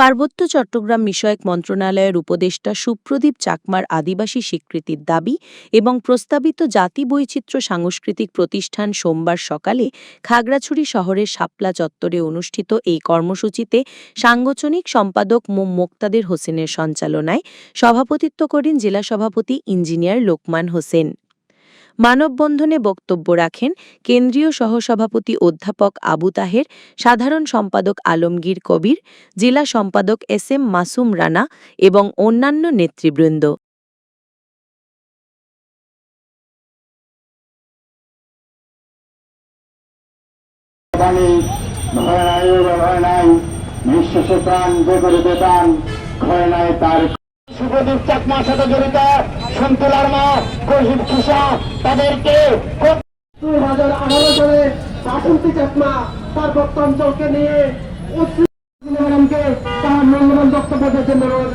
পার্বত্য চট্টগ্রাম বিষয়ক মন্ত্রণালয়ের উপদেষ্টা সুপ্রদীপ চাকমার আদিবাসী স্বীকৃতির দাবি এবং প্রস্তাবিত জাতি বৈচিত্র্য সাংস্কৃতিক প্রতিষ্ঠান সোমবার সকালে খাগড়াছড়ি শহরের শাপলা চত্বরে অনুষ্ঠিত এই কর্মসূচিতে সাংগঠনিক সম্পাদক মো. মোক্তাদের হোসেনের সঞ্চালনায় সভাপতিত্ব করেন জেলা সভাপতি ইঞ্জিনিয়ার লোকমান হোসেন। মানববন্ধনে বক্তব্য রাখেন কেন্দ্রীয় সহসভাপতি অধ্যাপক আবু তাহের সাধারণ সম্পাদক আলমগীর কবির জেলা সম্পাদক এস এম মাসুম রানা এবং অন্যান্য নেতৃবৃন্দ। বাণী ভয় নাই ভয় নাই নিঃশ্বাসে প্রাণ যে করে বেদান ক্ষয় নাই তার শুভদীপ চাকমার সাথে জড়িত সন্তুলার মা কহিব খুশা তাদেরকে দুই হাজার আঠারো সালে বাসন্তী চাকমা পার্বত্য অঞ্চলকে নিয়ে ম্যাডামকে তার মূল্যবান বক্তব্য দিয়েছেন ধন্যবাদ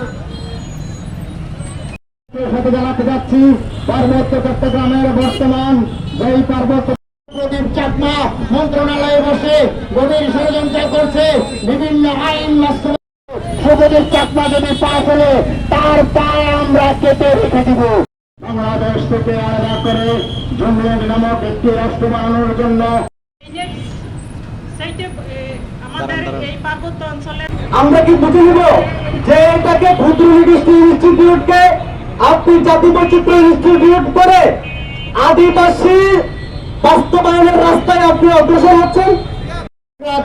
সাথে জানাতে যাচ্ছি পার্বত্য চট্টগ্রামের বর্তমান যেই পার্বত্য প্রদীপ চাকমা মন্ত্রণালয়ে বসে গভীর ষড়যন্ত্র করছে বিভিন্ন আইন বাস্তবায়ন চাকমা যদি পা ফেলে তার পায়ে আমরা কেটে রেখে দিব। বাংলাদেশ থেকে আলাদা করে জঙ্গিয়াট নামক একটি রাষ্ট্র বানানোর জন্য। সেইটা এ, আমাদের এই পার্বত্য অঞ্চলের আমরা কি বুঝে নিব যে এটাকে ক্ষুদ্র ইনস্টিটিউটকে আপনি জাতি বৈচিত্র্য ইনস্টিটিউট করে আদিবাসী বাস্তবায়নের রাস্তায় আপনি অগ্রসর হচ্ছেন?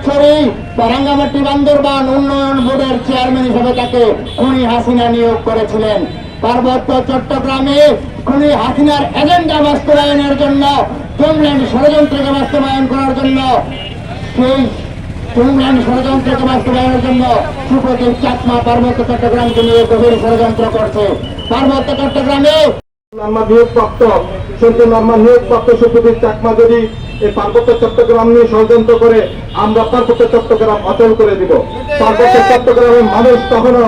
ছড়ি রাঙ্গামাটি বান্দরবান উন্নয়ন বোর্ডের চেয়ারম্যান হিসেবে তাকে খুনি হাসিনা নিয়োগ করেছিলেন। পার্বত্য চট্টগ্রামে খুনি হাসিনার এজেন্ডা বাস্তবায়নের জন্য চুমল্যান্ড ষড়যন্ত্রকে বাস্তবায়ন করার জন্য, সেই চুমল্যান্ড ষড়যন্ত্রকে বাস্তবায়নের জন্য সুপ্রদীপ চাকমা পার্বত্য চট্টগ্রামকে নিয়ে গভীর ষড়যন্ত্র করছে। পার্বত্য চট্টগ্রামে আমরা পার্বত্য চট্টগ্রাম অচল করে দিব। পার্বত্য চট্টগ্রামের মানুষ তখনও